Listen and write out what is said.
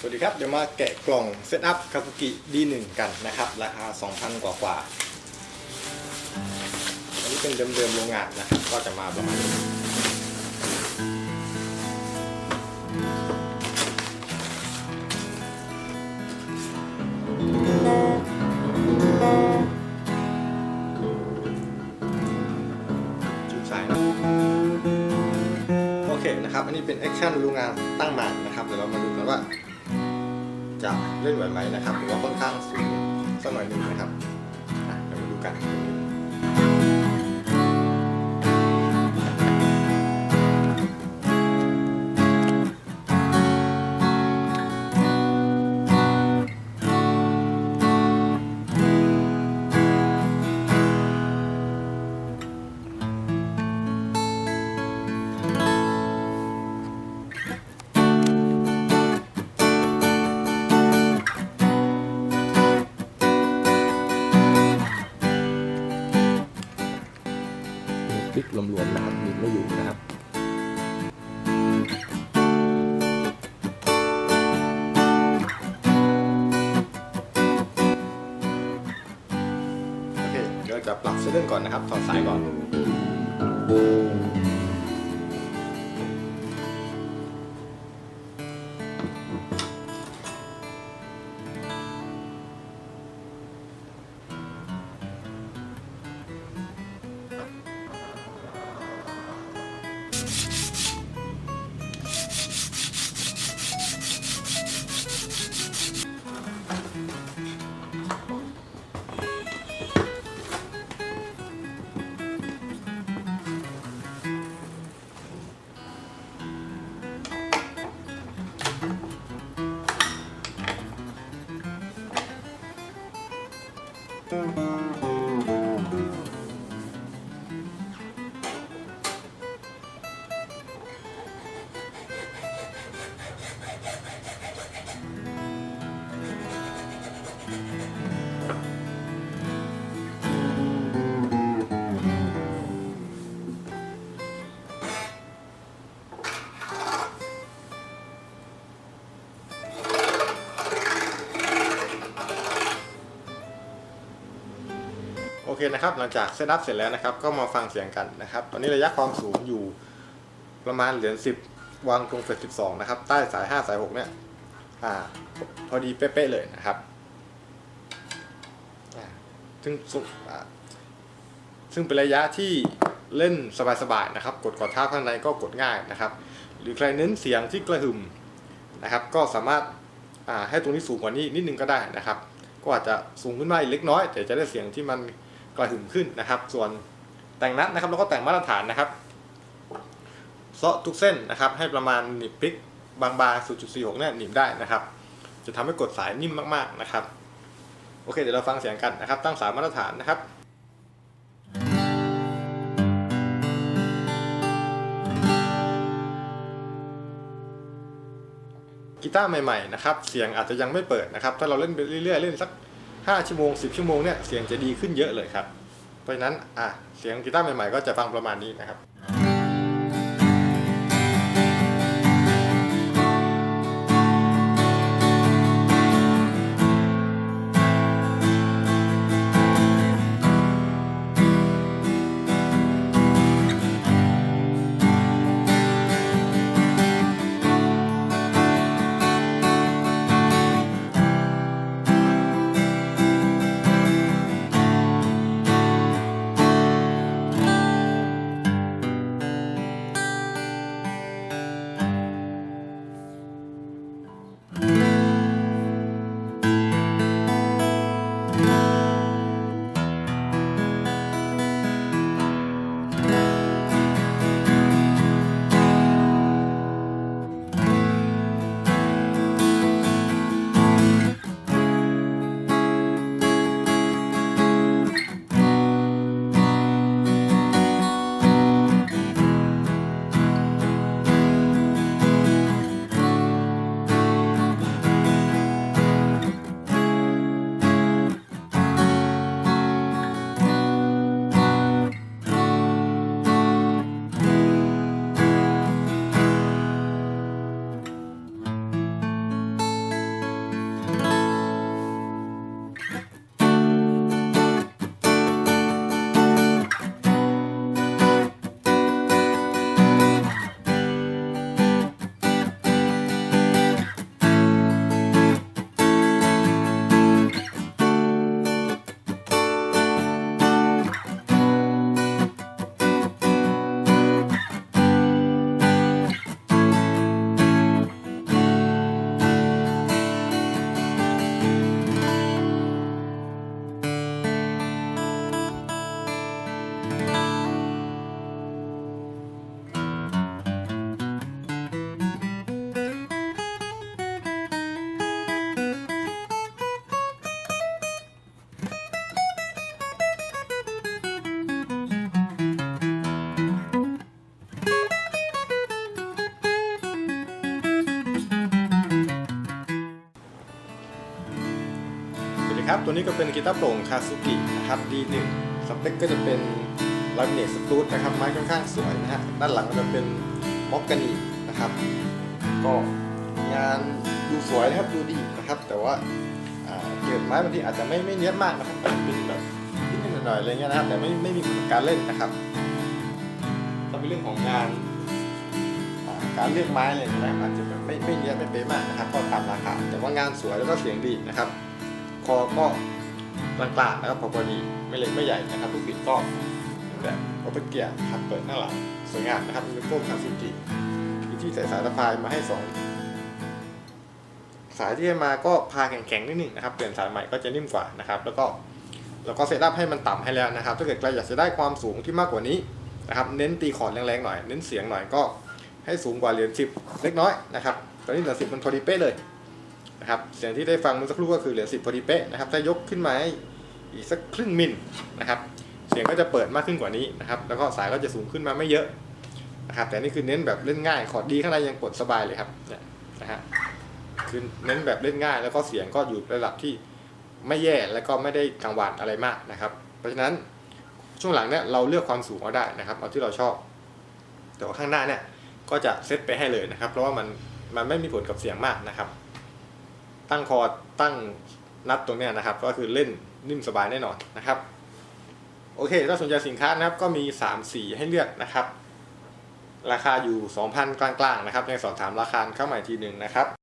สวัสดีครับ เดี๋ยวมาแกะกล่องเซตอัพคาบุกิ D1 กันนะครับ ราคา 2,000 กว่ากว่าอันนี้เป็นเดิมๆโรงงานนะครับ ก็จะมาประมาณนี้จุดสายโอเคนะครับ อันนี้เป็นแอคชั่นโรงงานตั้งมานะครับ เดี๋ยวเรามาดูกันว่า จะเล่นไหวไหมนะครับหรือว่าค่อนข้างสูงสักหน่อยหนึ่งนะครับอะเดี๋ยวมาดูกันตรงนี้ พลิกหลวมๆนะครับมีไม่อยู่นะครับโอเคเราจะปรับเซตเดิลก่อนนะครับถอดสายก่อน นะครับ หลังจากเซตอัพเสร็จแล้วนะครับ ก็มาฟังเสียงกันนะครับ ตอนนี้ระยะความสูงอยู่ประมาณเหรียญ10วางตรงเฟส12นะครับ ใต้สาย5สาย6เนี่ยอ่าพอดีเป๊ะๆเลยนะครับอ่าซึ่งซึ่งเป็นระยะที่เล่นสบายๆนะครับ กดกอดท้าข้างในก็กดง่ายนะครับ หรือใครเน้นเสียงที่กระหึ่มนะครับ ก็สามารถอ่าให้ตรงนี้สูงกว่านี้นิดนึงก็ได้นะครับ ก็อาจจะสูงขึ้นมาอีกเล็กน้อย แต่จะได้เสียงที่มัน กระหึ่มขึ้นนะครับ ส่วนแต่งนัดนะครับแล้วก็แต่งมาตรฐานนะครับเซาะทุกเส้นนะครับ ให้ประมาณหนีบพลิกบางๆ0.46เนี่ยหนีบได้นะครับ จะทำให้กดสายนิ่มมากๆนะครับ โอเคเดี๋ยวเราฟังเสียงกันนะครับ ตั้งสายมาตรฐานนะครับกีตาร์ใหม่ๆนะครับ เสียงอาจจะยังไม่เปิดนะครับ ถ้าเราเล่นไปเรื่อยๆ เล่นสัก 5ชั่วโมง 10 ชั่วโมงเนี่ยเสียงจะดีขึ้นเยอะเลยครับ เพราะฉะนั้นอะเสียงกีตาร์ใหม่ๆก็จะฟังประมาณนี้นะครับ ครับ ตัวนี้ก็เป็นกีตาร์โปร่งคาซุกินะครับ D1 สเปคก็จะเป็นลามิเนตสตูดนะครับ ไม้ค่อนข้างสวยนะฮะ ด้านหลังก็จะเป็นม็อกกานีนะครับ ก็งานดูสวยนะครับดูดีนะครับ แต่ว่าอ่าเกิดไม้บางทีอาจจะไม่ไม่เนี้ยบมากนะครับอาจจะเป็นแบบนิดๆหน่อยๆอะไรเงี้ยนะครับ แต่ไม่ไม่มีผลกับการเล่นนะครับถ้าเป็นเรื่องของงานอ่าการเลือกไม้อะไรอย่างเงี้ยนะครับอาจจะแบบไม่ไม่เนี้ยบไม่เป๊ะมากนะครับ ก็ตามราคาแต่ว่างานสวยแล้วก็เสียงดีนะครับ คอก็กลางๆนะครับพอพอดีไม่เล็กไม่ใหญ่นะครับลูกบิดก็แบบโอเปเกียครับเปิดหน้าหลังสวยงามนะครับมีโก้คาซูกิมีที่ใส่สายสะพายมาให้สองสายที่ให้มาก็พาแข็งๆนิดหนึงนะครับเปลี่ยนสายใหม่ก็จะนิ่มกว่านะครับ แล้วก็แล้วก็เซตอัพให้มันต่ำให้แล้วนะครับ ถ้าเกิดใครอยากจะได้ความสูงที่มากกว่านี้นะครับเน้นตีคอร์ดแรงๆหน่อย เน้นเสียงหน่อยก็ให้สูงกว่าเหรียญสิบเล็กน้อยนะครับตอนนี้เหรียญสิบมันพอดีเป๊ะเลย นะครับเสียงที่ได้ฟังเมื่อสักครู่ก็คือเหลือ 10พอดีเป๊ะนะครับถ้ายกขึ้นมาให้อีกสักครึ่งมิลนะครับ เสียงก็จะเปิดมากขึ้นกว่านี้นะครับ แล้วก็สายก็จะสูงขึ้นมาไม่เยอะนะครับ แต่นี่คือเน้นแบบเล่นง่ายคอร์ดดีข้างในยังกดสบายเลยครับเนี่ยนะฮะคือเน้นแบบเล่นง่ายแล้วก็เสียงก็อยู่ระดับที่ไม่แย่แล้วก็ไม่ได้กังวานอะไรมากนะครับ เพราะฉะนั้นช่วงหลังเนี่ยเราเลือกความสูงเอาได้นะครับ เอาที่เราชอบ แต่ว่าข้างหน้าเนี่ยก็จะเซตไปให้เลยนะครับ เพราะว่ามันมันไม่มีผลกับเสียงมากนะครับ ตั้งคอร์ดตั้งนัดตรงเนี้ยนะครับ ก็คือเล่นนิ่มสบายแน่นอนนะครับ โอเค ถ้าสนใจสินค้านะครับก็มี 3 สีให้เลือกนะครับ ราคาอยู่ 2,000 กลางๆนะครับยังสอบถามราคาเข้ามาอีกทีหนึ่งนะครับ